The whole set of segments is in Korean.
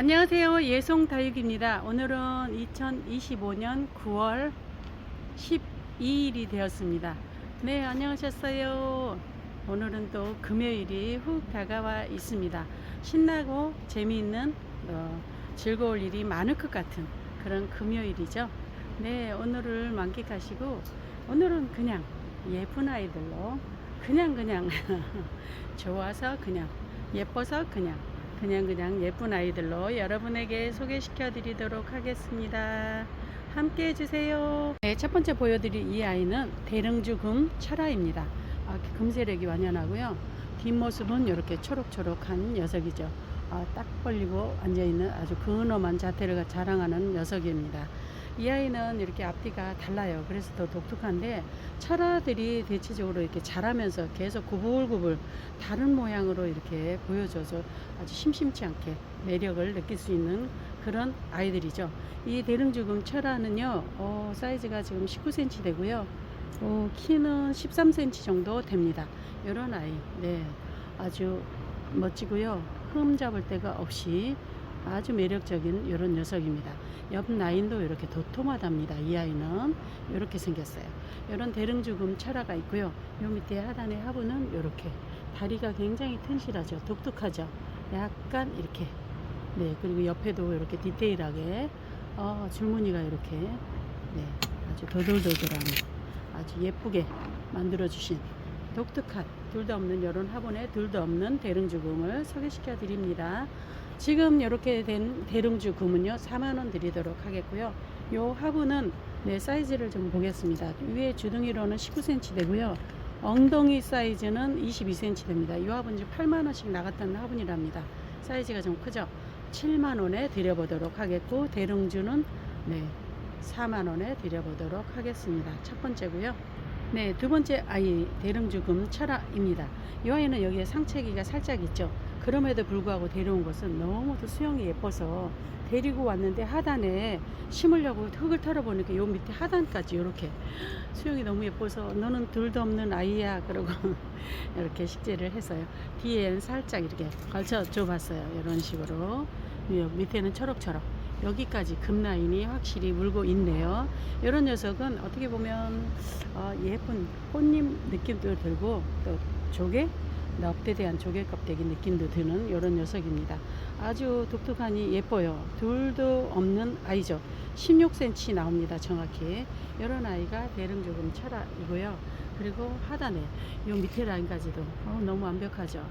안녕하세요. 예송 다육입니다. 오늘은 2025년 9월 12일이 되었습니다. 네, 안녕하셨어요. 오늘은 또 금요일이 훅 다가와 있습니다. 신나고 재미있는 어, 즐거울 일이 많을 것 같은 그런 금요일이죠. 네, 오늘을 만끽하시고 오늘은 그냥 예쁜 아이들로 그냥 그냥 좋아서 그냥 예뻐서 그냥 그냥 그냥 예쁜 아이들로 여러분에게 소개시켜 드리도록 하겠습니다. 함께 해주세요. 네, 첫 번째 보여드릴 이 아이는 대릉주 금 철아입니다. 아, 금세력이 완연하고요. 뒷모습은 이렇게 초록초록한 녀석이죠. 아, 딱 벌리고 앉아있는 아주 근엄한 자태를 자랑하는 녀석입니다. 이 아이는 이렇게 앞뒤가 달라요. 그래서 더 독특한데 철아들이 대체적으로 이렇게 자라면서 계속 구불구불 다른 모양으로 이렇게 보여줘서 아주 심심치 않게 매력을 느낄 수 있는 그런 아이들이죠. 이 대릉주금 철아는요, 어, 사이즈가 지금 19cm 되고요. 어, 키는 13cm 정도 됩니다. 이런 아이, 네, 아주 멋지고요. 흠 잡을 데가 없이 아주 매력적인 이런 녀석입니다. 옆 라인도 이렇게 도톰하답니다. 이 아이는 이렇게 생겼어요. 이런 대릉주금 철화가 있고요. 요 밑에 하단의 하부는 이렇게 다리가 굉장히 튼실하죠. 독특하죠. 약간 이렇게 네 그리고 옆에도 이렇게 디테일하게 어, 줄무늬가 이렇게 네 아주 도돌도돌한 아주 예쁘게 만들어 주신 독특한 둘도 없는 이런 화분에 둘도 없는 대릉주금을 소개시켜 드립니다. 지금 이렇게 된 대릉주금은요 4만원 드리도록 하겠고요. 요 화분은 네 사이즈를 좀 보겠습니다. 위에 주둥이로는 19cm 되고요. 엉덩이 사이즈는 22cm 됩니다. 이 화분 이제 8만원씩 나갔던 화분이랍니다. 사이즈가 좀 크죠? 7만원에 드려보도록 하겠고 대릉주는 네 4만원에 드려보도록 하겠습니다. 첫 번째고요. 네, 두 번째 아이 대릉주금 철아입니다. 이 아이는 여기에 상체기가 살짝 있죠. 그럼에도 불구하고 데려온 것은 너무도 수영이 예뻐서 데리고 왔는데 하단에 심으려고 흙을 털어보니까 요 밑에 하단까지 이렇게 수영이 너무 예뻐서 너는 둘도 없는 아이야 그러고 이렇게 식재를 했어요. 뒤엔 살짝 이렇게 걸쳐 줘 봤어요. 이런 식으로 요 밑에는 초록초록 여기까지 금 라인이 확실히 물고 있네요. 이런 녀석은 어떻게 보면 어, 예쁜 꽃잎 느낌도 들고 또 조개 납대에 대한 조개 껍데기 느낌도 드는 이런 녀석입니다. 아주 독특하니 예뻐요. 둘도 없는 아이죠. 16cm 나옵니다. 정확히. 이런 아이가 대릉조금 철화이고요. 그리고 하단에 요 밑에 라인까지도 어, 너무 완벽하죠.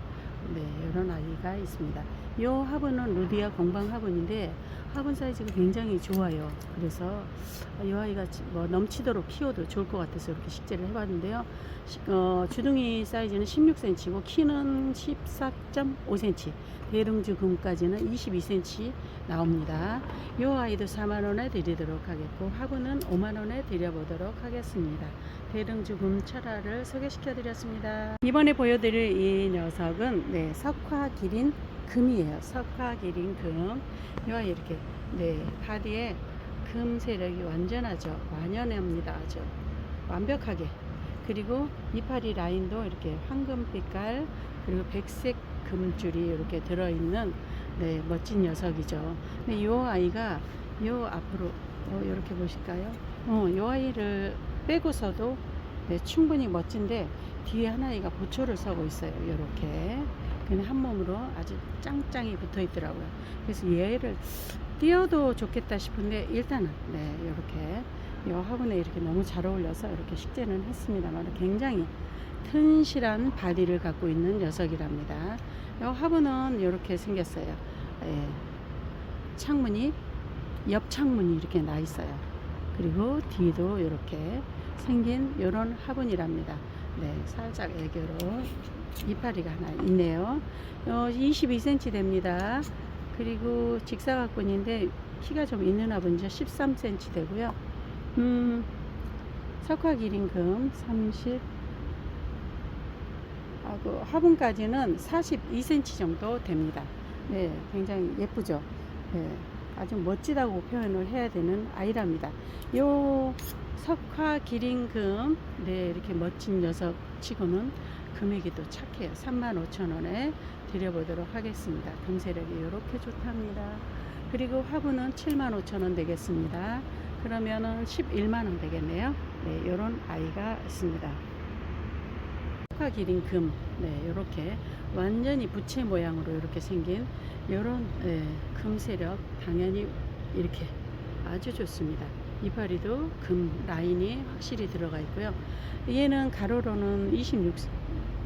네, 이런 아이가 있습니다. 이 화분은 루디아 공방 화분인데 화분 사이즈가 굉장히 좋아요. 그래서 이 아이가 뭐 넘치도록 키워도 좋을 것 같아서 이렇게 식재를 해봤는데요. 시- 어, 주둥이 사이즈는 16cm고 키는 14.5cm, 대릉주 금까지는 22cm 나옵니다. 이 아이도 4만 원에 드리도록 하겠고 화분은 5만 원에 드려보도록 하겠습니다. 대릉주 금 철화를 소개시켜 드렸습니다. 이번에 보여드릴 이 녀석은 네, 석화 기린 금이에요. 석화 기린 금. 이 아이 이렇게 네 바디에 금 세력이 완전하죠. 완연합니다. 아주 완벽하게. 그리고 이파리 라인도 이렇게 황금 빛깔 그리고 백색 금줄이 이렇게 들어있는 네 멋진 녀석이죠. 근데 이 아이가 요 앞으로 어, 이렇게 보실까요? 어, 이 아이를 빼고서도 네, 충분히 멋진데 뒤에 하나이가 보초를 서고 있어요. 이렇게 그냥 한 몸으로 아주 짱짱이 붙어 있더라고요. 그래서 얘를 띄어도 좋겠다 싶은데 일단은 네 이렇게 이 화분에 이렇게 너무 잘 어울려서 이렇게 식재는 했습니다만 굉장히 튼실한 바디를 갖고 있는 녀석이랍니다. 이 화분은 이렇게 생겼어요. 예. 창문이 옆 창문이 이렇게 나 있어요. 그리고 뒤도 이렇게 생긴 이런 화분이랍니다. 네, 살짝 애교로 이파리가 하나 있네요. 어, 22cm 됩니다. 그리고 직사각분인데 키가 좀 있는 화분이죠. 13cm 되고요. 음, 석화 기린금 30 하고 화분까지는 42cm 정도 됩니다. 네, 굉장히 예쁘죠. 네, 아주 멋지다고 표현을 해야 되는 아이랍니다. 요 석화 기린금, 네, 이렇게 멋진 녀석 치고는 금액이 또 착해요. 35,000원에 드려보도록 하겠습니다. 금세력이 이렇게 좋답니다. 그리고 화분은 75,000원 되겠습니다. 그러면은 11만원 되겠네요. 네, 요런 아이가 있습니다. 석화 기린 금, 네, 요렇게 완전히 부채 모양으로 이렇게 생긴 요런 네, 금세력 당연히 이렇게 아주 좋습니다. 이파리도 금 라인이 확실히 들어가 있고요. 얘는 가로로는 26,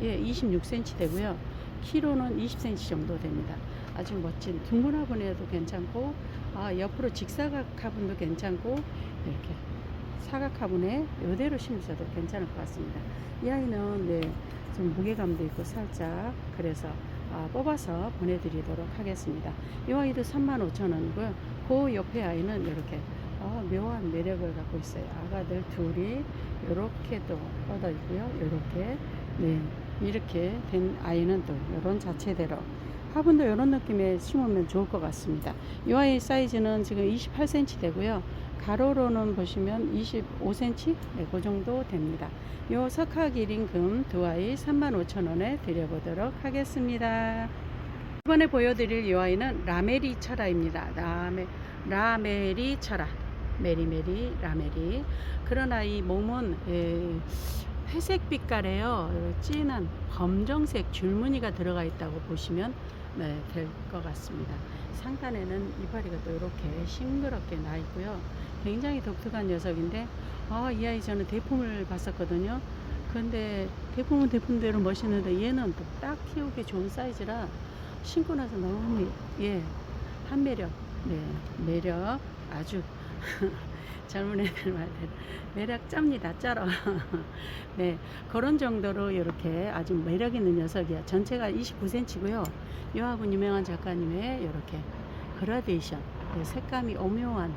예, 26cm 되고요. 키로는 20cm 정도 됩니다. 아주 멋진 둥근 화분에도 괜찮고, 아, 옆으로 직사각 화분도 괜찮고, 이렇게 사각 화분에 이대로 심으셔도 괜찮을 것 같습니다. 이 아이는 네, 좀 무게감도 있고 살짝 그래서 아, 뽑아서 보내드리도록 하겠습니다. 이 아이도 35,000원이고요. 그 옆에 아이는 이렇게 아, 묘한 매력을 갖고 있어요. 아가들 둘이 이렇게 또 뻗어 있고요. 이렇게 네 이렇게 된 아이는 또 이런 자체대로 화분도 이런 느낌에 심으면 좋을 것 같습니다. 이 아이 사이즈는 지금 28cm 되고요. 가로로는 보시면 25cm 네, 그 정도 됩니다. 요 석화 기린 금 두 아이 35,000원에 드려보도록 하겠습니다. 이번에 보여드릴 이 아이는 라메리 철아입니다. 라메, 라메리 철아. 메리메리 라메리. 그러나 이 몸은 에, 회색 빛깔에요. 진한 검정색 줄무늬가 들어가 있다고 보시면 네, 될 것 같습니다. 상단에는 이파리가 또 이렇게 싱그럽게 나 있고요. 굉장히 독특한 녀석인데, 아, 이 아이 저는 대품을 봤었거든요. 근데 대품은 대품대로 멋있는데 얘는 또딱 키우기 좋은 사이즈라 신고 나서 너무 예 한 매력 네 매력 아주 젊은 애들 말대로 매력 짭니다 쩔어 네 그런 정도로 이렇게 아주 매력 있는 녀석이야 전체가 29cm고요 요하고 유명한 작가님의 이렇게 그라데이션 네, 색감이 오묘한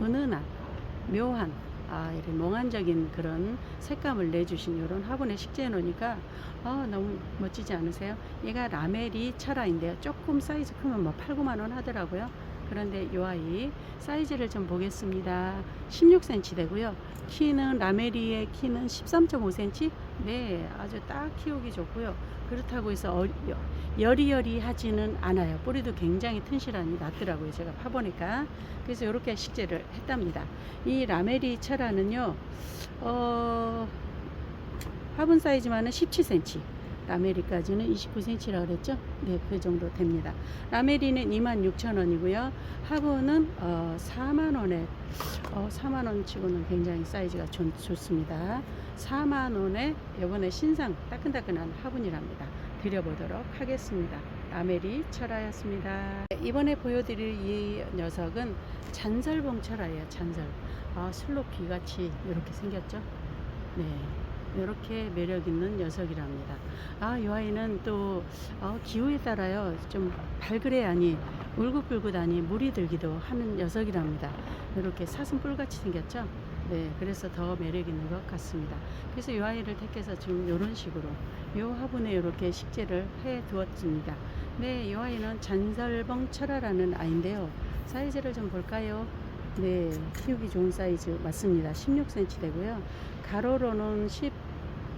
은은한 묘한 아, 이런 몽환적인 그런 색감을 내주신 이런 화분에 식재해 놓으니까 아, 너무 멋지지 않으세요? 얘가 라멜이 철아인데요. 조금 사이즈 크면 뭐 8, 9만 원 하더라고요. 그런데 이 아이 사이즈를 좀 보겠습니다. 16cm 되고요. 키는 라메리의 키는 13.5cm. 네, 아주 딱 키우기 좋고요. 그렇다고 해서 어, 여- 여리여리하지는 않아요. 뿌리도 굉장히 튼실하니 낫더라고요. 제가 파보니까. 그래서 이렇게 식재를 했답니다. 이 라메리 철화는요, 어, 화분 사이즈만은 17cm. 라메리까지는 29cm라고 그랬죠? 네, 그 정도 됩니다. 라메리는 26,000원이고요. 화분은 어, 4만원에, 어, 4만원 치고는 굉장히 사이즈가 좋, 좋습니다. 4만원에 이번에 신상 따끈따끈한 화분이랍니다. 드려보도록 하겠습니다. 라메리 철화였습니다. 이번에 보여드릴 이 녀석은 잔설봉 철화예요. 잔설. 아, 슬로피 같이 이렇게 생겼죠? 네. 이렇게 매력 있는 녀석이랍니다. 아, 이 아이는 또 어, 기후에 따라요 좀 발그레하니 울긋불긋하니 물이 들기도 하는 녀석이랍니다. 이렇게 사슴뿔 같이 생겼죠. 네, 그래서 더 매력 있는 것 같습니다. 그래서 이 아이를 택해서 지금 이런 식으로 이 화분에 이렇게 식재를 해 두었습니다. 네, 이 아이는 잔설봉 철화라는 아이인데요. 사이즈를 좀 볼까요? 네, 키우기 좋은 사이즈 맞습니다. 16cm 되고요. 가로로는 10,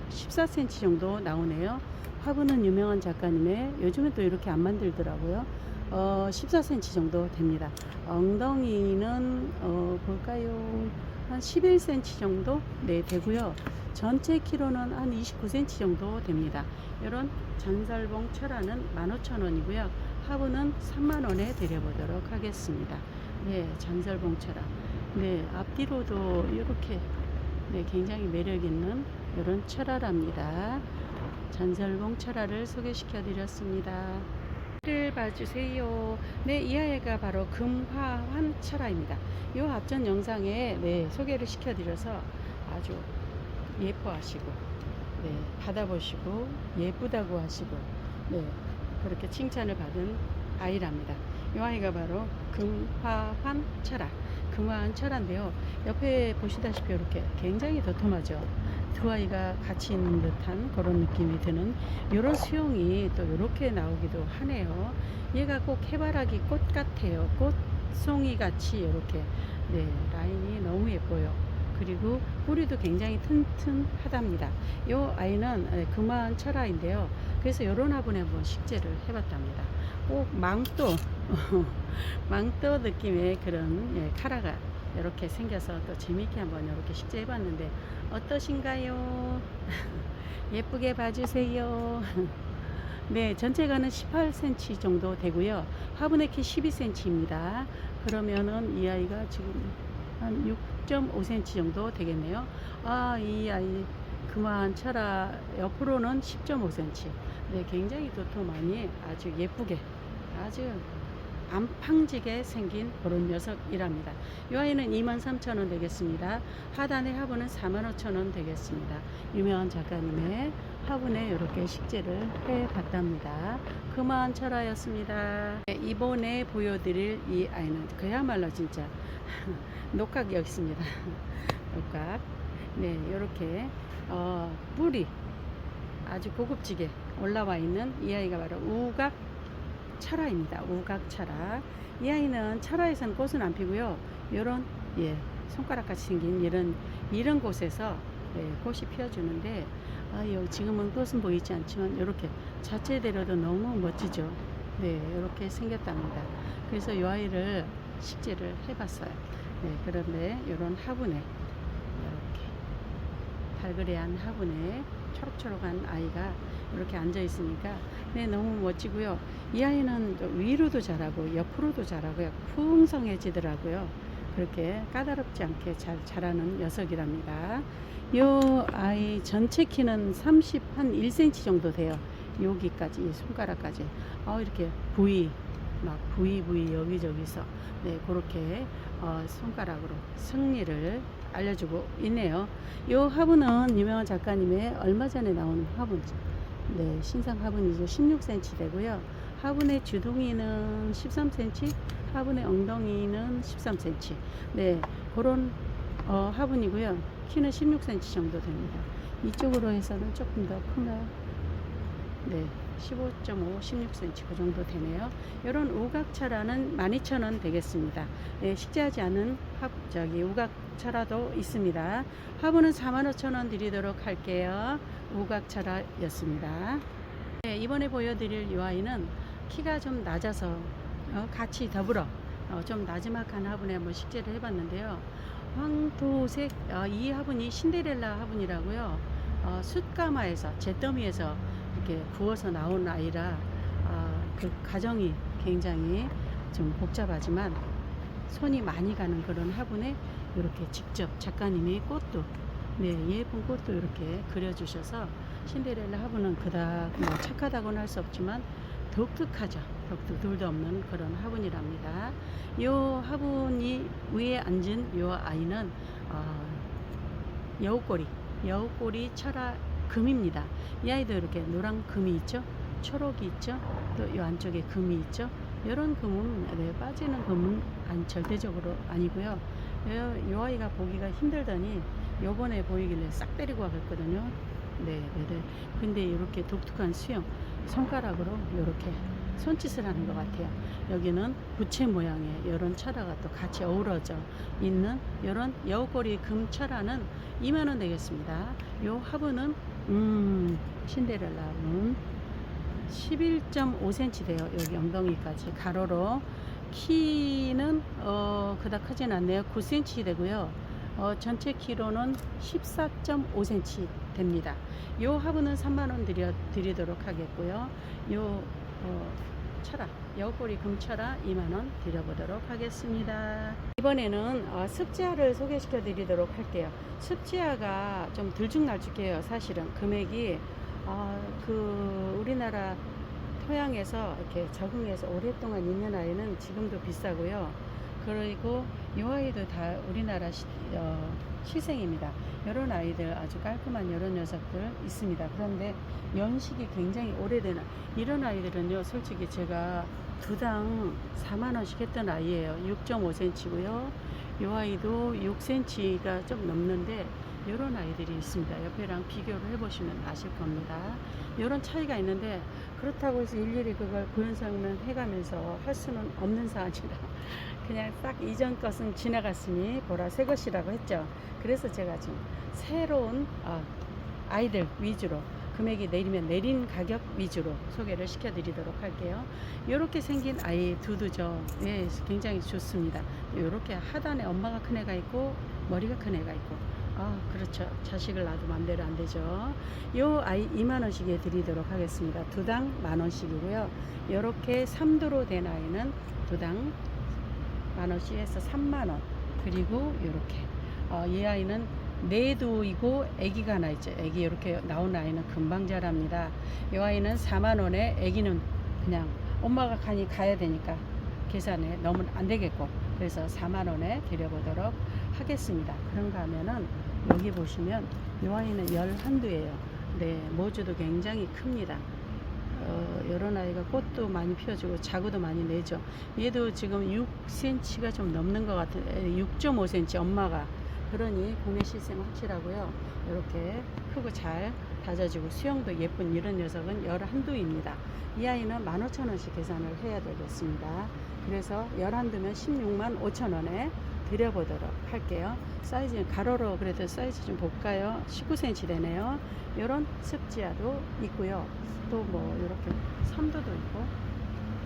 14cm 정도 나오네요. 화분은 유명한 작가님의 요즘에 또 이렇게 안 만들더라고요. 어, 14cm 정도 됩니다. 엉덩이는 어, 볼까요? 한 11cm 정도 네 되고요. 전체 키로는 한 29cm 정도 됩니다. 이런 잔설봉 철화는 15,000원이고요. 화분은 3만원에 드려보도록 하겠습니다. 네, 잔설봉 철화. 네, 앞뒤로도 이렇게 네, 굉장히 매력 있는 이런 철화랍니다. 잔설봉 철화를 소개시켜 드렸습니다. 를 봐주세요. 네, 이 아이가 바로 금화환 철화입니다. 이 앞전 영상에 네, 소개를 시켜 드려서 아주 예뻐하시고, 네, 받아보시고, 예쁘다고 하시고, 네, 그렇게 칭찬을 받은 아이랍니다. 이 아이가 바로 금화환 철화. 철화인데요. 옆에 보시다시피 이렇게 굉장히 도톰하죠. 두 아이가 같이 있는 듯한 그런 느낌이 드는 이런 수영이 또 이렇게 나오기도 하네요. 얘가 꼭 해바라기 꽃 같아요. 꽃송이 같이 이렇게 네 라인이 너무 예뻐요. 그리고 뿌리도 굉장히 튼튼하답니다. 이 아이는 예, 금화한 철화인데요. 그래서 이런 화분에 한번 식재를 해봤답니다. 꼭 망토, 망토 느낌의 그런 예, 카라가 이렇게 생겨서 또 재미있게 한번 이렇게 식재 해봤는데 어떠신가요? 예쁘게 봐주세요. 네, 전체가는 18cm 정도 되고요. 화분의 키 12cm입니다. 그러면은 이 아이가 지금 한 6.5cm 정도 되겠네요. 아, 이 아이 그만 철아 옆으로는 10.5cm. 네, 굉장히 도톰하니 아주 예쁘게 아주 안팡지게 생긴 그런 녀석이랍니다. 이 아이는 23,000원 되겠습니다. 하단의 화분은 45,000원 되겠습니다. 유명한 작가님의 화분에 이렇게 식재를 해 봤답니다. 그만 철화였습니다. 네, 이번에 보여드릴 이 아이는 그야말로 진짜 녹각 여기 있습니다. 녹각. 네, 이렇게 어, 뿌리 아주 고급지게 올라와 있는 이 아이가 바로 우각 철화입니다. 우각 철화. 이 아이는 철화에서는 꽃은 안 피고요. 이런 예 손가락 같이 생긴 이런 이런 곳에서 예, 꽃이 피어주는데 아, 요 지금은 꽃은 보이지 않지만 이렇게 자체대로도 너무 멋지죠. 네, 이렇게 생겼답니다. 그래서 이 아이를 식재를 해봤어요. 네, 그런데 이런 화분에 이렇게 발그레한 화분에 초록초록한 아이가 이렇게 앉아 있으니까 네 너무 멋지고요. 이 아이는 또 위로도 자라고 옆으로도 자라고요. 풍성해지더라고요. 그렇게 까다롭지 않게 잘 자라는 녀석이랍니다. 요 아이 전체 키는 30, 한 1cm 정도 돼요. 여기까지, 이 손가락까지. 어, 이렇게 부위, 막 부위, 부위 여기저기서, 네, 그렇게, 어, 손가락으로 승리를 알려주고 있네요. 요 화분은 유명한 작가님의 얼마 전에 나온 화분. 네, 신상 화분이죠. 16cm 되고요. 화분의 주둥이는 13cm, 화분의 엉덩이는 13cm. 네, 그런 어, 화분이고요. 키는 16cm 정도 됩니다. 이쪽으로 해서는 조금 더 큰가요? 네, 15.5, 16cm 그 정도 되네요. 이런 우각차라는 12,000원 되겠습니다. 네, 식재하지 않은 화, 저기 우각차라도 있습니다. 화분은 45,000원 드리도록 할게요. 우각차라였습니다. 네, 이번에 보여드릴 이 아이는 키가 좀 낮아서 어, 같이 더불어 어, 좀 나지막한 화분에 한번 식재를 해봤는데요. 황토색 어, 이 화분이 신데렐라 화분이라고요. 어, 숯가마에서 잿더미에서 이렇게 구워서 나온 아이라 아, 그 가정이 굉장히 좀 복잡하지만 손이 많이 가는 그런 화분에 이렇게 직접 작가님이 꽃도 네 예쁜 꽃도 이렇게 그려주셔서 신데렐라 화분은 그닥 뭐 착하다고는 할 수 없지만 독특하죠. 독특 둘도 없는 그런 화분이랍니다. 이 화분이 위에 앉은 이 아이는 어, 여우꼬리, 여우꼬리 철화 금입니다. 이 아이도 이렇게 노란 금이 있죠. 초록이 있죠. 또 이 안쪽에 금이 있죠. 이런 금은 네, 빠지는 금은 안, 절대적으로 아니고요. 이, 이 아이가 보기가 힘들더니 요번에 보이길래 싹 때리고 와봤거든요. 네, 네, 네. 근데 이렇게 독특한 수영 손가락으로 이렇게 손짓을 하는 것 같아요. 여기는 부채 모양의 이런 철화가 또 같이 어우러져 있는 이런 여우꼬리 금철화는 2만원 되겠습니다. 요 화분은 음 신데렐라 화분 11.5cm 돼요. 여기 엉덩이까지 가로로 키는 어 그닥 크진 않네요. 9cm 되고요. 어, 전체 키로는 14.5cm 됩니다. 요 화분은 3만원 드려, 드리도록 하겠고요. 요 어, 철화, 여우꼬리 금철화 2만원 드려보도록 하겠습니다. 이번에는 어, 습지화를 소개시켜 드리도록 할게요. 습지화가 좀 들쭉날쭉해요. 사실은 금액이 어, 그 우리나라 토양에서 이렇게 적응해서 오랫동안 있는 아이는 지금도 비싸고요. 그리고 이 아이도 다 우리나라 시, 어, 시생입니다. 이런 아이들 아주 깔끔한 이런 녀석들 있습니다. 그런데 연식이 굉장히 오래된 아- 이런 아이들은요, 솔직히 제가 두 당 4만 원씩 했던 아이예요. 6.5cm고요. 이 아이도 6cm가 좀 넘는데 이런 아이들이 있습니다. 옆에랑 비교를 해보시면 아실 겁니다. 이런 차이가 있는데 그렇다고 해서 일일이 그걸 구현상만 해가면서 할 수는 없는 사안이라 그냥 딱 이전 것은 지나갔으니 보라 새 것이라고 했죠. 그래서 제가 지금 새로운 어, 아이들 위주로 금액이 내리면 내린 가격 위주로 소개를 시켜드리도록 할게요. 이렇게 생긴 아이 두두죠. 예, 굉장히 좋습니다. 이렇게 하단에 엄마가 큰 애가 있고 머리가 큰 애가 있고. 아, 그렇죠. 자식을 낳아도 맘대로 안 되죠. 요 아이 2만 원씩에 드리도록 하겠습니다. 두 당 만 원씩이고요. 이렇게 3도로 된 아이는 두 당 만 원씩 해서 3만 원. 그리고 이렇게 어, 이 아이는 네두이고 아기가 하나 있죠. 아기 이렇게 나온 아이는 금방 자랍니다. 이 아이는 4만 원에 아기는 그냥 엄마가 가니 가야 되니까 계산에 너무 안 되겠고 그래서 4만 원에 드려보도록 하겠습니다. 그런가 하면은 여기 보시면 이 아이는 열 한두예요. 네, 모주도 굉장히 큽니다. 어, 이런 아이가 꽃도 많이 피워주고 자구도 많이 내죠. 얘도 지금 6cm가 좀 넘는 것 같은 6.5cm 엄마가 그러니 공해 실생 확실하고요. 이렇게 크고 잘 다져지고 수영도 예쁜 이런 녀석은 열 한두입니다. 이 아이는 15,000원씩 계산을 해야 되겠습니다. 그래서 열 한두면 16만 5천원에 드려보도록 할게요. 사이즈는 가로로 그래도 사이즈 좀 볼까요? 19cm 되네요. 이런 습지야도 있고요. 또 뭐 이렇게 삼도도 있고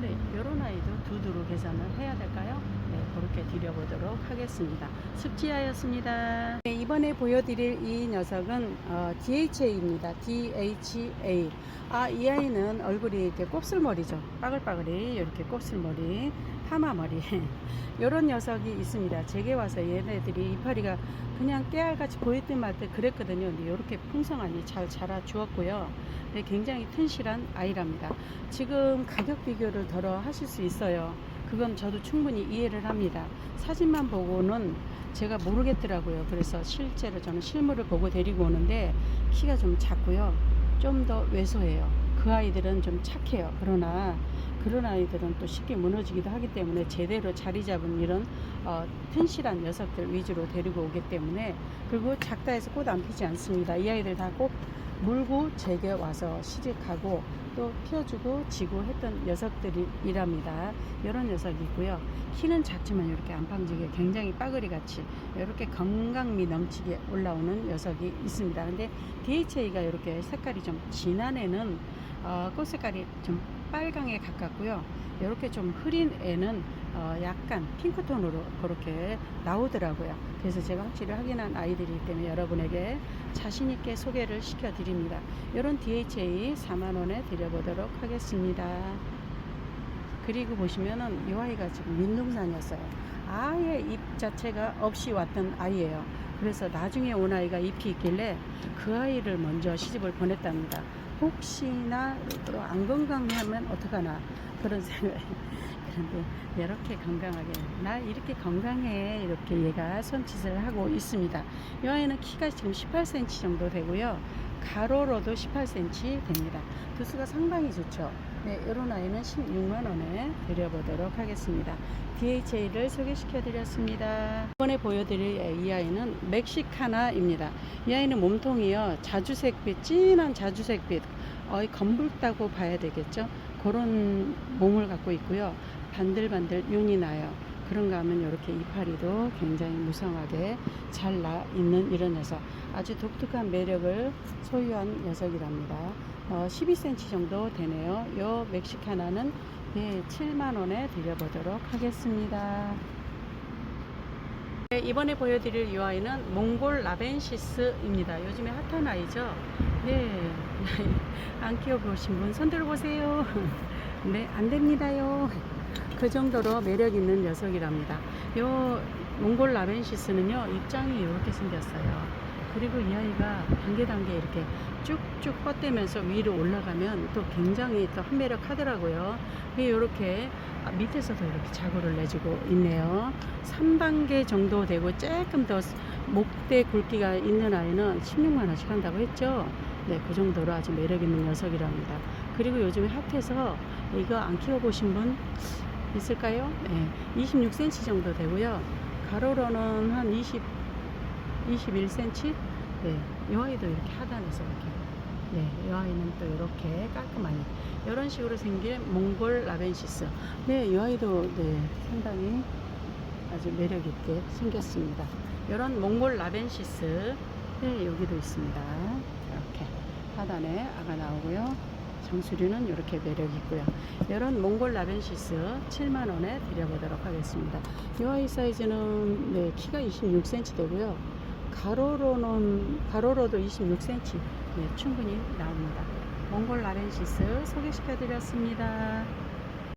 네, 이런 아이도 두두로 계산을 해야 될까요? 네, 그렇게 드려보도록 하겠습니다. 습지하였습니다. 네, 이번에 보여드릴 이 녀석은 어, DHA입니다. DHA. 아, 이 아이는 얼굴이 이렇게 곱슬머리죠. 빠글빠글이 이렇게 곱슬머리, 파마머리. 이런 녀석이 있습니다. 제게 와서 얘네들이 이파리가 그냥 깨알같이 보이듯 말듯 그랬거든요. 근데 이렇게 풍성하니 잘 자라 주었고요. 네, 굉장히 튼실한 아이랍니다. 지금 가격 비교를 덜어 하실 수 있어요. 그건 저도 충분히 이해를 합니다. 사진만 보고는 제가 모르겠더라고요. 그래서 실제로 저는 실물을 보고 데리고 오는데 키가 좀 작고요. 좀 더 왜소해요. 그 아이들은 좀 착해요. 그러나 그런 아이들은 또 쉽게 무너지기도 하기 때문에 제대로 자리 잡은 이런 어, 튼실한 녀석들 위주로 데리고 오기 때문에 그리고 작다 해서 꽃 안 피지 않습니다. 이 아이들 다 꼭 물고 제게 와서 시집가고 또 피워주고 지고 했던 녀석들이랍니다. 이런 녀석이 있고요. 키는 작지만 이렇게 안방지게 굉장히 빠그리 같이 이렇게 건강미 넘치게 올라오는 녀석이 있습니다. 근데 DHA가 이렇게 색깔이 좀 진한 애는 어, 꽃 색깔이 좀 빨강에 가깝고요. 이렇게 좀 흐린 애는 어, 약간 핑크톤으로 그렇게 나오더라고요. 그래서 제가 확실히 확인한 아이들이기 때문에 여러분에게 자신있게 소개를 시켜드립니다. 이런 DHA 4만원에 드려보도록 하겠습니다. 그리고 보시면은 이 아이가 지금 민둥산이었어요. 아예 잎 자체가 없이 왔던 아이예요. 그래서 나중에 온 아이가 잎이 있길래 그 아이를 먼저 시집을 보냈답니다. 혹시나 또 안 건강하면 어떡하나 그런 생각이 그런데 이렇게 건강하게 나 이렇게 건강해 이렇게 얘가 손짓을 하고 있습니다. 이 아이는 키가 지금 18cm 정도 되고요. 가로로도 18cm 됩니다. 두수가 상당히 좋죠. 네, 이런 아이는 16만 원에 드려보도록 하겠습니다. DHA를 소개시켜 드렸습니다. 이번에 보여드릴 이 아이는 멕시카나입니다. 이 아이는 몸통이요. 자주색빛, 진한 자주색빛, 거의 검붉다고 봐야 되겠죠. 그런 몸을 갖고 있고요. 반들반들 윤이 나요. 그런가 하면 이렇게 이파리도 굉장히 무성하게 잘 나 있는 이런 녀석. 아주 독특한 매력을 소유한 녀석이랍니다. 어, 12cm 정도 되네요. 요 멕시카나는 네, 7만 원에 드려보도록 하겠습니다. 네, 이번에 보여드릴 이 아이는 몽골 라벤시스입니다. 요즘에 핫한 아이죠. 네, 안 키워보신 분 손들어 보세요. 네, 안 됩니다요. 그 정도로 매력 있는 녀석이랍니다. 요 몽골 라벤시스는요 입장이 이렇게 생겼어요. 그리고 이 아이가 단계 단계 이렇게 쭉쭉 뻗대면서 위로 올라가면 또 굉장히 또 한매력 하더라고요. 이렇게 밑에서도 이렇게 자구를 내주고 있네요. 3단계 정도 되고 조금 더 목대 굵기가 있는 아이는 16만 원씩 한다고 했죠. 네, 그 정도로 아주 매력 있는 녀석이랍니다. 그리고 요즘에 핫해서 이거 안 키워보신 분 있을까요? 네, 26cm 정도 되고요. 가로로는 한 20, 21cm 네, 이 아이도 이렇게 하단에서 이렇게. 네, 이 아이는 또 이렇게 깔끔하게 이런 식으로 생긴 몽골 라벤시스. 네, 이 아이도 네, 상당히 아주 매력 있게 생겼습니다. 이런 몽골 라벤시스 네, 여기도 있습니다. 하단에 아가 나오고요. 정수리는 이렇게 매력 있고요. 이런 몽골 라벤시스 7만 원에 드려보도록 하겠습니다. 이 아이 사이즈는 네, 키가 26cm 되고요. 가로로는 가로로도 26cm 네, 충분히 나옵니다. 몽골 라벤시스 소개시켜 드렸습니다.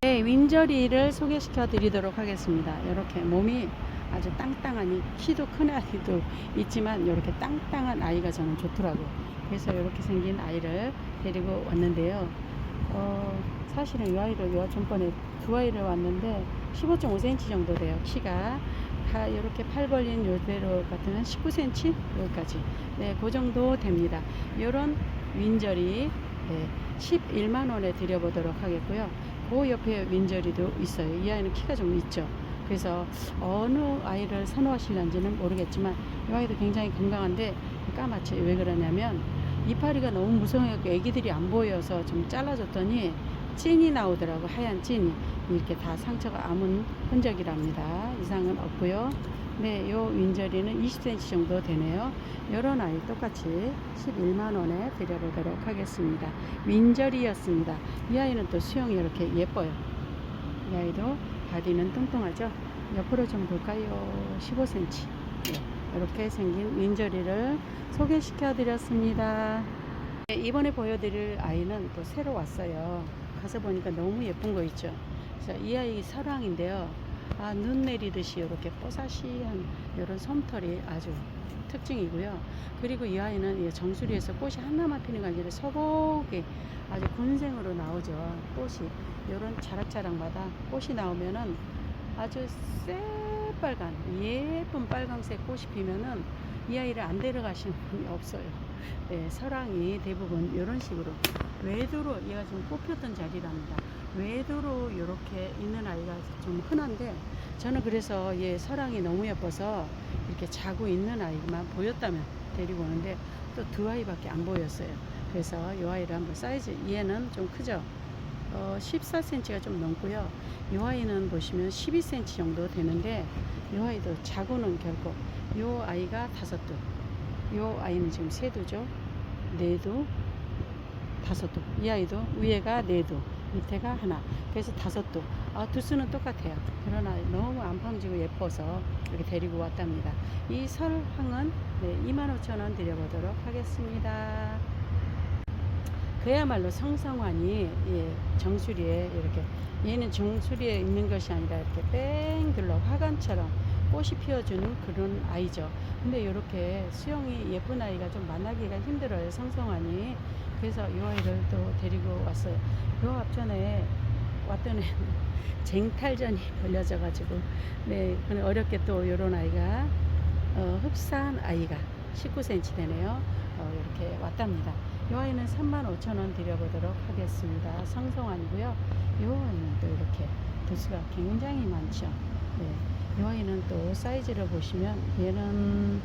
네, 윈저리를 소개시켜 드리도록 하겠습니다. 이렇게 몸이 아주 땅땅하니 키도 큰 아이도 있지만 이렇게 땅땅한 아이가 저는 좋더라고요. 그래서 이렇게 생긴 아이를 데리고 왔는데요. 어, 사실은 이 아이를 요 전번에 두 아이를 왔는데 15.5cm 정도 돼요. 키가 다 이렇게 팔 벌린 요대로 한 19cm 여기까지 네, 그 정도 됩니다. 이런 윈저리 네, 11만 원에 드려보도록 하겠고요. 그 옆에 윈저리도 있어요. 이 아이는 키가 좀 있죠. 그래서 어느 아이를 선호하실는지는 모르겠지만 이 아이도 굉장히 건강한데 까맣죠. 왜 그러냐면 이파리가 너무 무성해서 애기들이 안 보여서 좀 잘라줬더니 찐이 나오더라고 하얀 찐이 이렇게 다 상처가 아문 흔적이랍니다. 이상은 없고요. 네, 요 윈저리는 20cm 정도 되네요. 요런 아이 똑같이 11만 원에 드려보도록 하겠습니다. 윈저리였습니다. 이 아이는 또 수영이 이렇게 예뻐요. 이 아이도 바디는 뚱뚱하죠. 옆으로 좀 볼까요? 15cm. 네, 이렇게 생긴 윈저리를 소개시켜 드렸습니다. 네, 이번에 보여드릴 아이는 또 새로 왔어요. 가서 보니까 너무 예쁜 거 있죠. 자, 이 아이 사랑인데요. 아, 눈 내리듯이 이렇게 뽀사시한 이런 솜털이 아주 특징이고요. 그리고 이 아이는 이 정수리에서 꽃이 하나만 피는 게 아니라 서곡이 아주 군생으로 나오죠. 꽃이 이런 자락자락마다 꽃이 나오면은 아주 새빨간 예쁜 빨강색 꽃이 피면은 이 아이를 안 데려가시는 분이 없어요. 네, 서랑이 대부분 이런 식으로 외도로 얘가 좀 뽑혔던 자리랍니다. 외도로 이렇게 있는 아이가 좀 흔한데 저는 그래서 얘 서랑이 너무 예뻐서 이렇게 자고 있는 아이만 보였다면 데리고 오는데 또 두 아이밖에 안 보였어요. 그래서 이 아이를 한번 사이즈 얘는 좀 크죠. 어, 14cm가 좀 넘고요. 이 아이는 보시면 12cm 정도 되는데 이 아이도 자고는 결코 이 아이가 다섯 두, 이 아이는 지금 세 두죠. 네 두, 다섯 두. 이 아이도 위에가 네 두, 밑에가 하나. 그래서 다섯 두. 아, 두수는 똑같아요. 그러나 너무 안팡지고 예뻐서 이렇게 데리고 왔답니다. 이 설항은 네, 25,000원 드려보도록 하겠습니다. 그야말로 성성환이 예, 정수리에 이렇게 얘는 정수리에 있는 것이 아니라 이렇게 뺑 둘러 화관처럼 꽃이 피어주는 그런 아이죠. 근데 이렇게 수영이 예쁜 아이가 좀 만나기가 힘들어요. 성성환이. 그래서 이 아이를 또 데리고 왔어요. 요 앞전에 왔던 애는 쟁탈전이 벌려져가지고 네 어렵게 또 이런 아이가 어, 흡사한 아이가 19cm 되네요. 어, 이렇게 왔답니다. 이 아이는 35,000원 드려보도록 하겠습니다. 성성환이고요. 이 아이는 또 이렇게 도수가 굉장히 많죠. 네. 이 아이는 또 사이즈를 보시면 얘는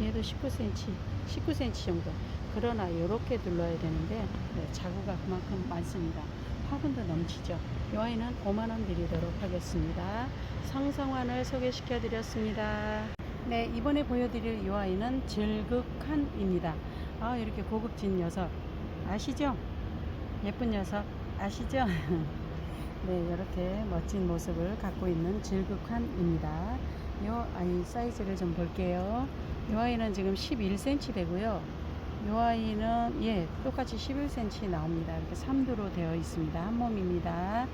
얘도 19cm, 19cm 정도. 그러나 이렇게 둘러야 되는데 네, 자구가 그만큼 많습니다. 화분도 넘치죠. 이 아이는 5만원 드리도록 하겠습니다. 성성환을 소개시켜 드렸습니다. 네, 이번에 보여드릴 이 아이는 질극한입니다. 아, 이렇게 고급진 녀석. 아시죠? 예쁜 녀석. 아시죠? 네, 이렇게 멋진 모습을 갖고 있는 질극한입니다. 이 아이 사이즈를 좀 볼게요. 이 아이는 지금 11cm 되고요. 이 아이는 예 똑같이 11cm 나옵니다. 이렇게 3두로 되어 있습니다. 한 몸입니다.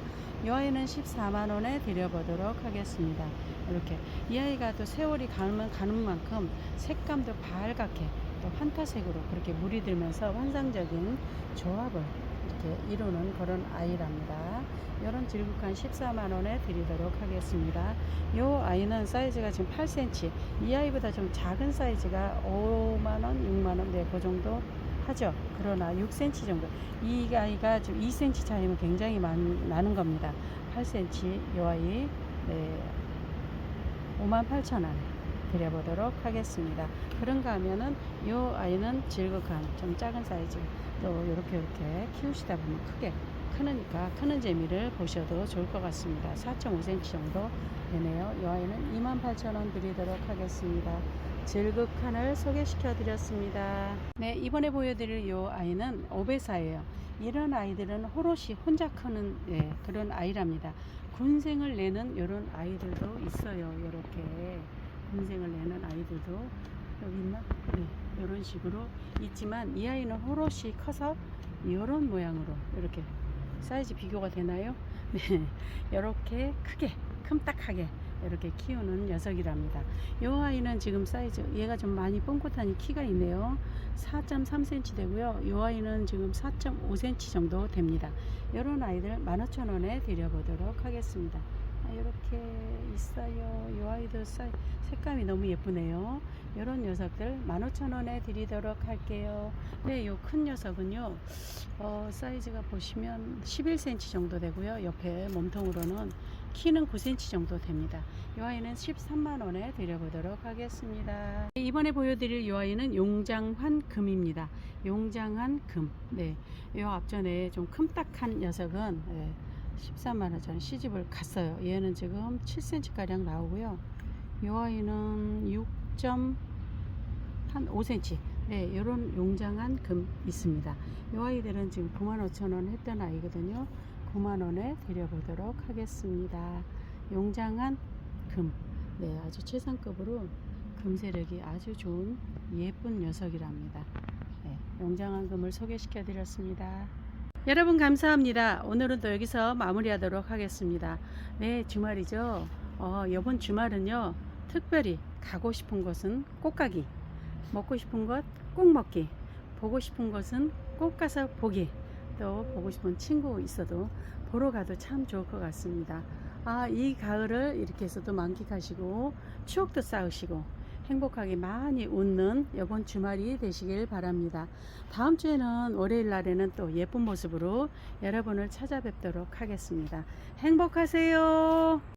이 아이는 14만 원에 드려보도록 하겠습니다. 이렇게 이 아이가 또 세월이 가면 가는 만큼 색감도 밝게 또 환타색으로 그렇게 물이 들면서 환상적인 조합을 이렇게 이루는 그런 아이랍니다. 이런 질국한 14만 원에 드리도록 하겠습니다. 이 아이는 사이즈가 지금 8cm. 이 아이보다 좀 작은 사이즈가 5만 원, 6만 원, 네, 그 정도 하죠. 그러나 6cm 정도. 이 아이가 지금 2cm 차이면 굉장히 많, 나는 겁니다. 8cm 이 아이 네, 5만 8천 원 드려보도록 하겠습니다. 그런가 하면은 요 아이는 질극한 좀 작은 사이즈 또 이렇게 이렇게 키우시다 보면 크게 크니까 크는 재미를 보셔도 좋을 것 같습니다. 4.5cm 정도 되네요. 이 아이는 28,000원 드리도록 하겠습니다. 질극한을 소개시켜 드렸습니다. 네, 이번에 보여드릴 이 아이는 오베사예요. 이런 아이들은 호롯이 혼자 크는 예, 그런 아이랍니다. 군생을 내는 이런 아이들도 있어요. 이렇게 군생을 내는 아이들도 여기 있나? 네, 이런 식으로 있지만 이 아이는 호롯이 커서 이런 모양으로 이렇게 사이즈 비교가 되나요? 네, 이렇게 크게 큼딱하게 이렇게 키우는 녀석이랍니다. 이 아이는 지금 사이즈 얘가 좀 많이 뻥긋하니 키가 있네요. 4.3cm 되고요. 이 아이는 지금 4.5cm 정도 됩니다. 이런 아이들 15,000원에 드려보도록 하겠습니다. 아, 이렇게 있어요. 이 아이도 사, 색감이 너무 예쁘네요. 이런 녀석들 15,000원에 드리도록 할게요. 네, 이 큰 녀석은요. 어, 사이즈가 보시면 11cm 정도 되고요. 옆에 몸통으로는 키는 9cm 정도 됩니다. 이 아이는 13만원에 드려보도록 하겠습니다. 이번에 보여드릴 이 아이는 용장환 금입니다. 용장한 금. 네. 이 앞전에 좀 큼딱한 녀석은 네, 13만원 전 시집을 갔어요. 얘는 지금 7cm가량 나오고요. 이 아이는 6. 한 5cm. 네, 이런 용장한 금 있습니다. 이 아이들은 지금 95,000원 했던 아이거든요. 9만원에 드려보도록 하겠습니다. 용장한 금. 네, 아주 최상급으로 금세력이 아주 좋은 예쁜 녀석이랍니다. 네, 용장한 금을 소개시켜 드렸습니다. 여러분 감사합니다. 오늘은 또 여기서 마무리하도록 하겠습니다. 네, 주말이죠. 어, 이번 주말은요. 특별히 가고 싶은 곳은 꽃가기, 먹고 싶은 것 꼭 먹기, 보고 싶은 것은 꼭 가서 보기, 또 보고 싶은 친구 있어도 보러 가도 참 좋을 것 같습니다. 아, 이 가을을 이렇게 해서도 만끽하시고 추억도 쌓으시고 행복하게 많이 웃는 이번 주말이 되시길 바랍니다. 다음 주에는 월요일 날에는 또 예쁜 모습으로 여러분을 찾아뵙도록 하겠습니다. 행복하세요.